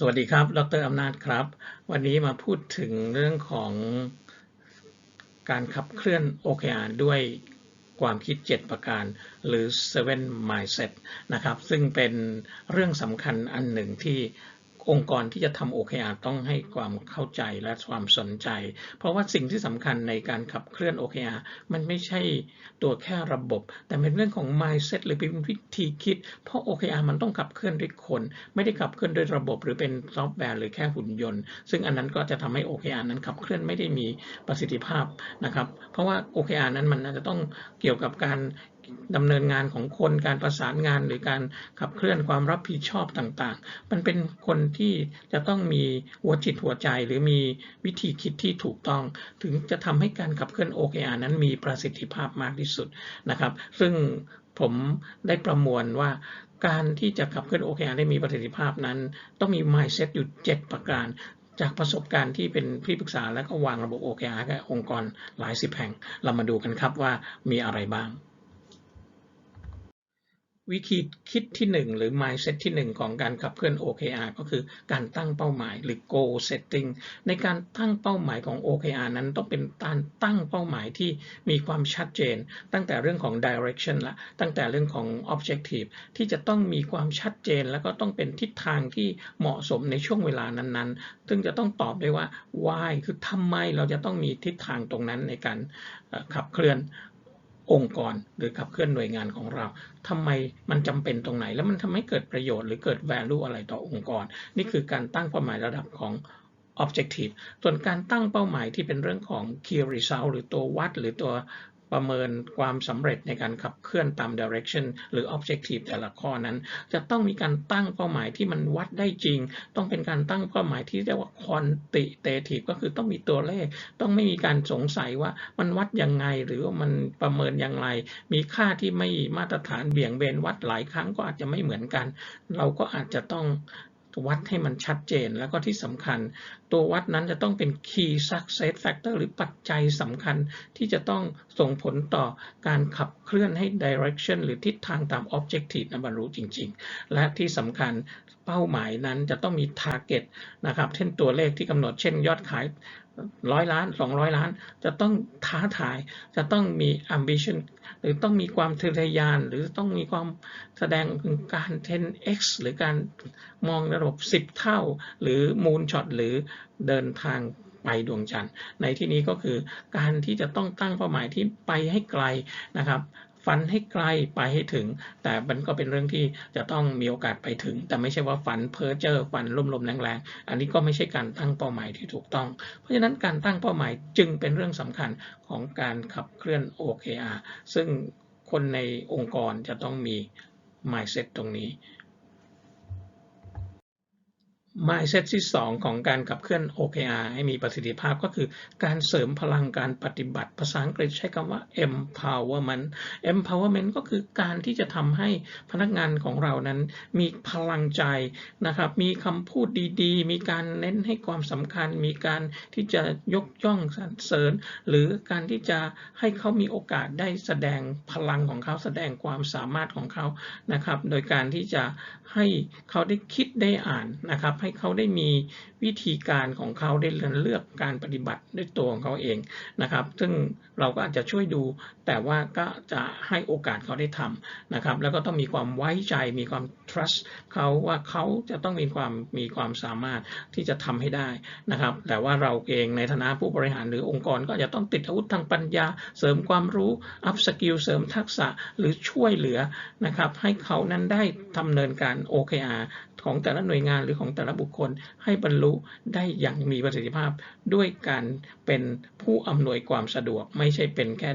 สวัสดีครับ ดรอำนาจครับ วันนี้มาพูดถึงเรื่องของการขับเคลื่อน OKR ด้วยความคิด 7 ประการ หรือ 7 mindset นะครับ ซึ่งเป็นเรื่องสำคัญอันหนึ่งที่ องค์กรที่จะทำ OKR ต้องให้ความเข้าใจและความสนใจ เพราะว่าสิ่งที่สำคัญในการขับเคลื่อน OKR มันไม่ใช่ตัวแค่ระบบ แต่เป็นเรื่องของ mindset หรือเป็นวิธีคิด เพราะ OKR มันต้องขับเคลื่อนด้วยคน ไม่ได้ขับเคลื่อนด้วยระบบ หรือเป็นซอฟต์แวร์หรือแค่หุ่นยนต์ ซึ่งอันนั้นก็จะทำให้ OKR นั้นขับเคลื่อนไม่ได้มีประสิทธิภาพนะครับ เพราะว่า OKR นั้นมันจะต้องเกี่ยวกับการ ดำเนินงานของคนการประสานงานหรือการขับเคลื่อนความรับผิดชอบต่างๆ มันเป็นคนที่จะต้องมีหัวจิตหัวใจหรือมีวิธีคิดที่ถูกต้อง ถึงจะทำให้การขับเคลื่อน OKR นั้นมีประสิทธิภาพมากที่สุดนะครับ ซึ่งผมได้ประมวลว่าการที่จะขับเคลื่อน OKR ได้มีประสิทธิภาพนั้น ต้องมี mindset อยู่ 7 ประการจากประสบการณ์ที่เป็นที่ปรึกษาและก็วางระบบ OKR กับองค์กรหลายสิบแห่ง เรามาดูกันครับว่ามีอะไรบ้าง วิธีคิดที่ 1 หรือ mindset ที่ 1 ของการขับเคลื่อน OKR ก็คือการตั้งเป้าหมายหรือ goal setting ในการตั้งเป้าหมายของ OKR นั้นต้องเป็นการตั้งเป้าหมายที่มีความชัดเจน ตั้งแต่เรื่องของ direction ละตั้งแต่เรื่องของ objective ที่จะต้องมีความชัดเจน แล้วก็ต้องเป็นทิศทางที่เหมาะสมในช่วงเวลานั้นๆ ซึ่งจะต้องตอบได้ว่า why คือทำไมเราจะต้องมีทิศทางตรงนั้นในการขับเคลื่อน องค์กรหรือขับเคลื่อนหน่วยงานของเราทำไมมันจำเป็นตรงไหน แล้วมันทำให้เกิดประโยชน์หรือเกิด value อะไรต่อองค์กร นี่คือการตั้งเป้าหมายระดับของ objective ส่วนการตั้งเป้าหมายที่เป็นเรื่องของ key result หรือตัววัดหรือตัว ประเมินความสำเร็จในการขับเคลื่อนตาม direction หรือ objective แต่ละข้อนั้น จะต้องมีการตั้งเป้าหมายที่มันวัดได้จริง ต้องเป็นการตั้งเป้าหมายที่เรียกว่า quantitative ก็คือต้องมีตัวเลข ต้องไม่มีการสงสัยว่ามันวัดยังไงหรือว่ามันประเมินอย่างไร มีค่าที่ไม่มาตรฐานเบี่ยงเบนวัดหลายครั้งก็อาจจะไม่เหมือนกัน เราก็อาจจะต้องวัดให้มันชัดเจนแล้วก็ที่สำคัญตัววัดนั้นจะต้องเป็น key success factor หรือปัจจัยสำคัญที่จะต้องส่งผลต่อการขับเคลื่อนให้ direction หรือทิศทางตาม objective นั้นบรรลุจริง ๆ และที่สำคัญเป้าหมายนั้นจะต้องมี target นะครับเช่นตัวเลขที่กำหนดเช่นยอดขายร้อยล้านสองร้อยล้าน จะต้องท้าทาย จะต้องมี ambition หรือต้องมีความทะเยาน หรือต้องมีความแสดงถึงการ 10x หรือการมองระบบ 10 เท่า หรือ moonshot หรือเดินทางไปดวงจันทร์ ในที่นี้ก็คือการที่จะต้องตั้งเป้าหมายที่ไปให้ไกลนะครับฝันให้ไกลไปให้ถึง แต่มันก็เป็นเรื่องที่จะต้องมีโอกาสไปถึง แต่ไม่ใช่ว่าฝันเพ้อเจ้อฝันลมๆแรงๆ อันนี้ก็ไม่ใช่การตั้งเป้าหมายที่ถูกต้อง เพราะฉะนั้นการตั้งเป้าหมายจึงเป็นเรื่องสำคัญของการขับเคลื่อน OKR ซึ่งคนในองค์กรจะต้องมี mindset ตรงนี้ mindset ที่ 2 ของการขับเคลื่อน OKR ให้มีประสิทธิภาพก็คือการเสริมพลังการปฏิบัติ ภาษาอังกฤษใช้คำว่า empowerment empowerment ก็คือการที่จะทำให้พนักงานของเรานั้นมีพลังใจนะครับ มีคำพูดดีๆ มีการเน้นให้ความสำคัญ มีการที่จะยกย่องสรรเสริญ หรือการที่จะให้เขามีโอกาสได้แสดงพลังของเขาแสดงความสามารถของเขานะครับ โดยการที่จะให้เขาได้คิดได้อ่านนะครับให้เขาได้มีวิธีการของเขาได้เลือกการปฏิบัติด้วยตัวของเขาเองนะครับ ซึ่งเราก็อาจจะช่วยดู แต่ว่าก็จะให้โอกาสเขาได้ทำนะครับ แล้วก็ต้องมีความไว้ใจมีความ trust เขาว่าเขาจะต้องมีความมีความสามารถที่จะทำให้ได้นะครับ แต่ว่าเราเองในฐานะผู้บริหารหรือองค์กรก็จะต้องติดอาวุธทางปัญญา เสริมความรู้ up skill เสริมทักษะหรือช่วยเหลือนะครับ ให้เขานั้นได้ดำเนินการ OKR ของแต่ละหน่วยงานหรือของแต่ละบุคคลให้บรรลุได้อย่างมีประสิทธิภาพ ด้วยการเป็นผู้อำนวยความสะดวก ไม่ใช่เป็นแค่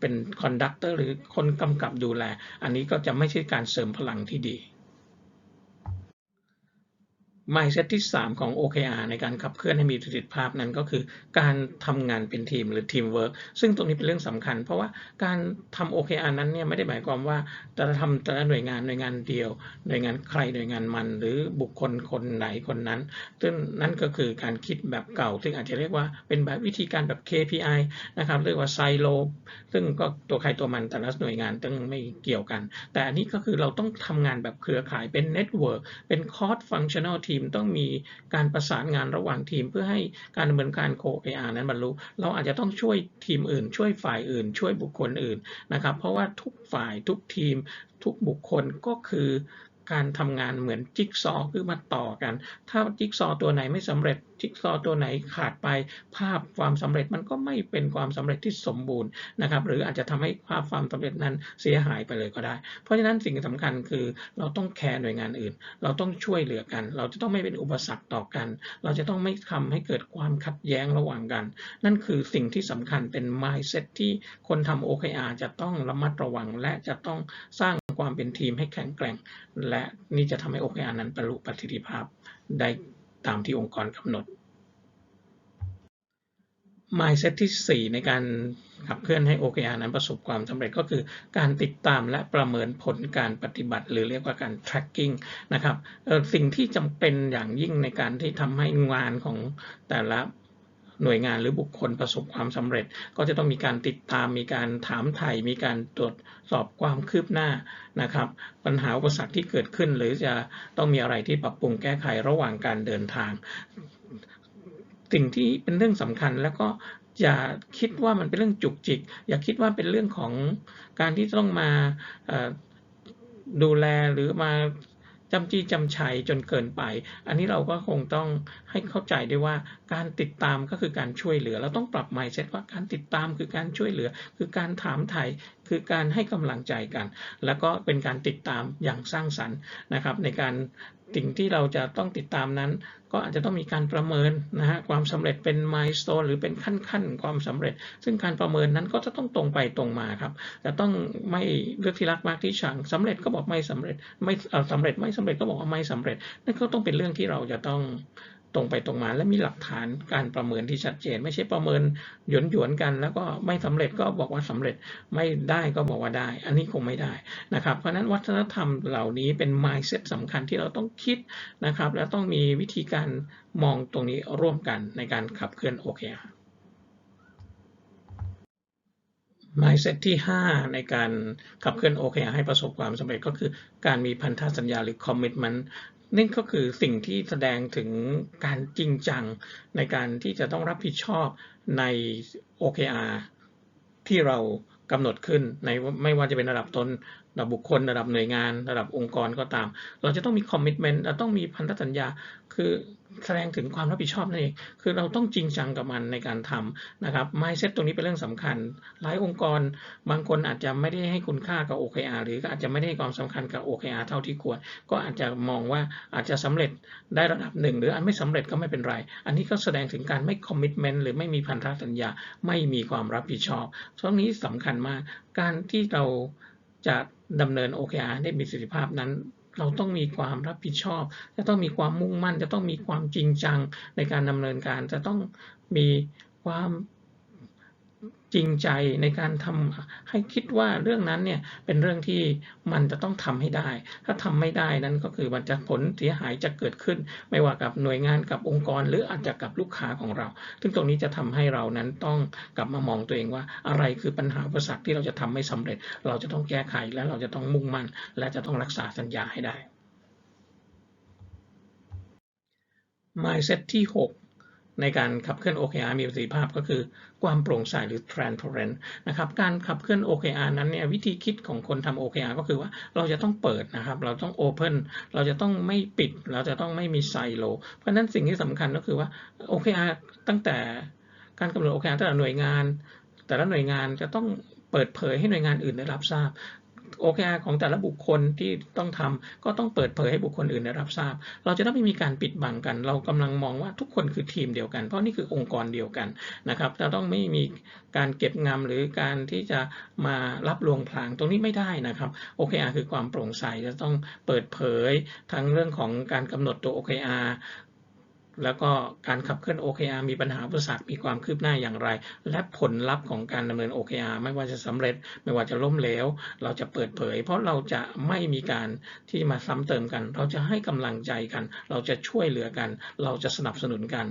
เป็นคอนดักเตอร์หรือคนกำกับดูแล อันนี้ก็จะไม่ใช่การเสริมพลังที่ดี mindset ที่ 3 ของ OKR ในการขับเคลื่อนให้มีประสิทธิภาพนั้นก็คือ การทำงานเป็นทีมหรือทีมเวิร์กซึ่งตรงนี้เป็นเรื่องสำคัญ เพราะว่าการทำ OKR นั้นเนี่ยไม่ได้หมายความว่าจะทำแต่ละหน่วยงานหน่วยงานเดียว หน่วยงานใครหน่วยงานมัน หรือบุคคลคนไหนคนนั้น ซึ่งนั่นก็คือการคิดแบบเก่า ซึ่งอาจจะเรียกว่าเป็นแบบวิธีการแบบ KPI นะครับเรียกว่าไซโลซึ่งก็ตัวใครตัวมันแต่ละหน่วยงานต้องไม่เกี่ยวกัน แต่อันนี้ก็คือเราต้องทำงานแบบเครือข่ายเป็นเน็ตเวิร์กเป็นคอร์สฟังชั่นอลทีมต้องมีการประสานงานระหว่างทีม เพื่อให้การดำเนินการโค OKR นั้นบรรลุ เราอาจจะต้องช่วยทีมอื่น ช่วยฝ่ายอื่น ช่วยบุคคลอื่นนะครับ เพราะว่าทุกฝ่ายทุกทีม ทุกบุคคลก็คือการทำงานเหมือนจิ๊กซอคือมาต่อกัน ถ้าจิ๊กซอตัวไหนไม่สำเร็จ จิ๊กซอตัวไหนขาดไปภาพความสำเร็จมันก็ไม่เป็นความสำเร็จที่สมบูรณ์นะครับ หรืออาจจะทำให้ภาพความสำเร็จนั้นเสียหายไปเลยก็ได้ เพราะฉะนั้นสิ่งสำคัญคือเราต้องแคร์หน่วยงานอื่น เราต้องช่วยเหลือกัน เราจะต้องไม่เป็นอุปสรรคต่อกัน เราจะต้องไม่ทำให้เกิดความขัดแย้งระหว่างกัน นั่นคือสิ่งที่สำคัญเป็น mindset ที่คนทำ OKR จะต้องระมัดระวัง และจะต้องสร้างความเป็นทีมให้แข็งแกร่ง และนี่จะทำให้ OKR นั้นบรรลุประสิทธิภาพได้ ตามที่องค์กรกำหนด mindset ที่ 4 ในการขับเคลื่อนให้ OKR นั้นประสบความสำเร็จก็คือการติดตามและประเมินผลการปฏิบัติ หรือเรียกว่าการ tracking นะครับสิ่งที่จำเป็นอย่างยิ่งในการที่ทำให้งานของแต่ละ หน่วยงานหรือบุคคลประสบความสำเร็จ ก็จะต้องมีการติดตามมีการถามไถ่มีการตรวจสอบความคืบหน้านะครับ ปัญหาอุปสรรคที่เกิดขึ้น หรือจะต้องมีอะไรที่ปรับปรุงแก้ไขระหว่างการเดินทาง สิ่งที่เป็นเรื่องสำคัญแล้วก็อย่าคิดว่ามันเป็นเรื่องจุกจิก อย่าคิดว่าเป็นเรื่องของการที่ต้องมาดูแลหรือมา จำจี้จำชัยจนเกินไป อันนี้เราก็คงต้องให้เข้าใจด้วยว่าการติดตามก็คือการช่วยเหลือ เราต้องปรับ mindset ว่าการติดตามคือการช่วยเหลือ คือการถามไถ่คือการให้กำลังใจกัน แล้วก็เป็นการติดตามอย่างสร้างสรรค์นะครับในการ สิ่งที่เราจะต้องติดตามนั้น ก็อาจจะต้องมีการประเมินนะฮะความสำเร็จเป็นมายสเตนหรือเป็นขั้นขั้นความสำเร็จ ซึ่งการประเมินนั้นก็จะต้องตรงไปตรงมาครับจะต้องไม่เลือกที่รักมากที่ชังสำเร็จก็บอกไม่สำเร็จไม่สำเร็จไม่สำเร็จก็บอกว่าไม่สำเร็จนั่นก็ต้องเป็นเรื่องที่เราจะต้อง ตรงไปตรงมาและมีหลักฐานการประเมินที่ชัดเจน ไม่ใช่ประเมินหยวนหยวนกัน แล้วก็ไม่สำเร็จก็บอกว่าสำเร็จไม่ได้ก็บอกว่าได้ อันนี้คงไม่ได้นะครับ เพราะนั้นวัฒนธรรมเหล่านี้เป็น mindset สำคัญที่เราต้องคิดนะครับ และต้องมีวิธีการมองตรงนี้ร่วมกันในการขับเคลื่อน OKR mindset ที่ 5 ในการขับเคลื่อน OKR ให้ประสบความสำเร็จก็คือการมีพันธสัญญาหรือ commitment นั่นก็คือสิ่งที่แสดงถึงการจริงจังในการที่จะต้องรับผิดชอบใน OKR ที่เรากำหนดขึ้นในไม่ว่าจะเป็นระดับตนระดับบุคคลระดับหน่วยงาน ระดับองค์กรก็ตาม เราจะต้องมีคอมมิชเมนต์เราต้องมีพันธสัญญา คือ แสดงถึงความรับผิดชอบนั่นเอง คือเราต้องจริงจังกับมันในการทำนะครับ mindset ตรงนี้เป็นเรื่องสำคัญ หลายองค์กรบางคนอาจจะไม่ได้ให้คุณค่ากับ OKR หรืออาจจะไม่ได้ความสำคัญกับ OKR เท่าที่ควร ก็อาจจะมองว่าอาจจะสำเร็จได้ระดับหนึ่งหรืออันไม่สำเร็จก็ไม่เป็นไร อันนี้ก็แสดงถึงการไม่ commitment หรือไม่มีพันธสัญญา ไม่มีความรับผิดชอบตรงนี้สำคัญมาก การที่เราจะดำเนิน OKR ได้มีประสิทธิภาพนั้น เราต้องมีความรับผิดชอบ จะต้องมีความมุ่งมั่น จะต้องมีความจริงจังในการดำเนินการ จะต้องมีความ จริงใจในการทำให้คิดว่าเรื่องนั้นเนี่ยเป็นเรื่องที่มันจะต้องทำให้ได้ ถ้าทำไม่ได้นั้นก็คือมันจะผลเสียหายจะเกิดขึ้น ไม่ว่ากับหน่วยงานกับองค์กร หรืออาจจะกับลูกค้าของเรา ซึ่งตรงนี้จะทำให้เรานั้นต้องกลับมามองตัวเองว่าอะไรคือปัญหาอุปสรรคที่เราจะทำไม่สำเร็จ เราจะต้องแก้ไขและเราจะต้องมุ่งมั่น และจะต้องรักษาสัญญาให้ได้ mindset ที่ 6 ในการขับเคลื่อน OKR มีประสิทธิภาพก็คือความโปร่งใสหรือ transparent นะครับการขับเคลื่อน OKR นั้นเนี่ยวิธีคิดของคนทำ OKR ก็คือว่าเราจะต้องเปิดนะครับเราต้อง open เราจะต้องไม่ปิด เราจะต้องไม่มีไซโลเพราะฉะนั้นสิ่งที่สำคัญก็คือว่า OKR ตั้งแต่การกำหนด OKR แต่ละหน่วยงาน แต่ละหน่วยงานจะต้องเปิดเผยให้หน่วยงานอื่นได้รับทราบ OKR ของแต่ละบุคคลที่ต้องทำก็ต้องเปิดเผยให้บุคคลอื่นได้รับทราบ เราจะต้องไม่มีการปิดบังกัน เรากำลังมองว่าทุกคนคือทีมเดียวกัน เพราะนี่คือองค์กรเดียวกันนะครับจะต้องไม่มีการเก็บงำหรือการที่จะมารับลวงพลางตรงนี้ไม่ได้นะครับ OKR คือความโปร่งใสจะต้องเปิดเผยทั้งเรื่องของการกำหนดตัว OKR แล้วก็การขับเคลื่อน OKR มีปัญหาอุปสรรคมีความคืบหน้าอย่างไร และผลลัพธ์ของการดำเนิน OKR ไม่ว่าจะสำเร็จ ไม่ว่าจะล้มเหลว เราจะเปิดเผย เพราะเราจะไม่มีการที่มาซ้ำเติมกัน เราจะให้กำลังใจกัน เราจะช่วยเหลือกัน เราจะสนับสนุนกัน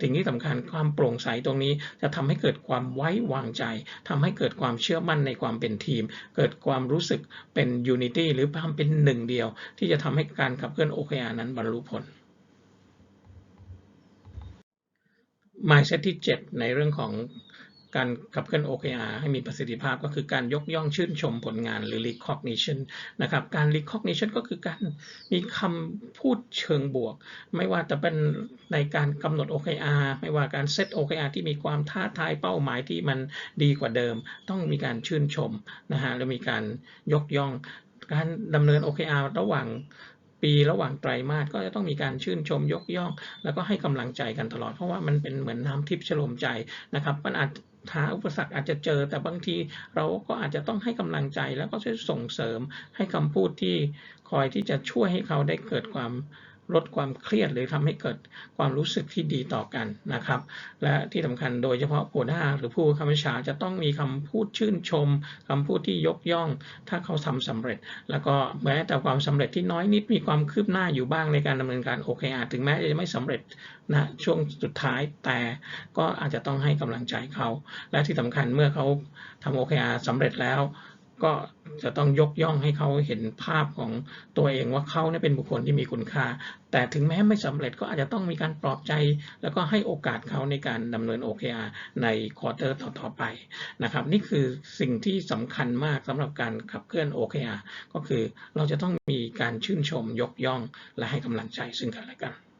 สิ่งที่สำคัญความโปร่งใสตรงนี้จะทำให้เกิดความไว้วางใจทำให้เกิดความเชื่อมั่นในความเป็นทีม เกิดความรู้สึกเป็นยูนิตี้หรือความเป็นหนึ่งเดียว ที่จะทำให้การขับเคลื่อน OKR นั้นบรรลุผล mindset ที่ 7 ในเรื่องของการขับเคลื่อน OKR ให้มีประสิทธิภาพก็คือการยกย่องชื่นชมผลงานหรือ recognition นะครับการ recognition ก็คือการมีคำพูดเชิงบวก ไม่ว่าจะเป็นในการกำหนด OKR ไม่ว่าการเซต OKR ที่มีความท้าทายเป้าหมายที่มันดีกว่าเดิม ต้องมีการชื่นชมนะฮะแล้วมีการยกย่องการดำเนิน OKR ระหว่าง ปีระหว่างไตรมาสก็จะต้องมีการชื่นชมยกย่อง แล้วก็ให้กำลังใจกันตลอดเพราะว่ามันเป็นเหมือนน้ำทิพย์ชโลมใจนะครับมันอาจหาอุปสรรคอาจจะเจอ แต่บางทีเราก็อาจจะต้องให้กำลังใจแล้วก็ช่วยส่งเสริมให้คำพูดที่คอยที่จะช่วยให้เขาได้เกิดความ ลดความเครียดหรือทำให้เกิดความรู้สึกที่ดีต่อกันนะครับ และที่สำคัญโดยเฉพาะหัวหน้าหรือผู้คับบัญชาจะต้องมีคำพูดชื่นชมคำพูดที่ยกย่อง ถ้าเขาทำสำเร็จ แล้วก็แม้แต่ความสำเร็จที่น้อยนิดมีความคืบหน้าอยู่บ้างในการดำเนินการ OKR ถึงแม้จะไม่สำเร็จนะช่วงสุดท้ายแต่ก็อาจจะต้องให้กำลังใจเขา และที่สำคัญเมื่อเขาทำ OKR สำเร็จแล้ว ก็จะต้องยกย่องให้เขาเห็นภาพของตัวเองว่าเขาเนี่ยเป็นบุคคลที่มีคุณค่า แต่ถึงแม้ไม่สำเร็จก็อาจจะต้องมีการปลอบใจ แล้วก็ให้โอกาสเขาในการดำเนิน OKR ในควอเตอร์ต่อๆไปนะครับนี่คือสิ่งที่สำคัญมากสำหรับการขับเคลื่อน OKR ก็คือเราจะต้องมีการชื่นชมยกย่องและให้กำลังใจซึ่งกันและกัน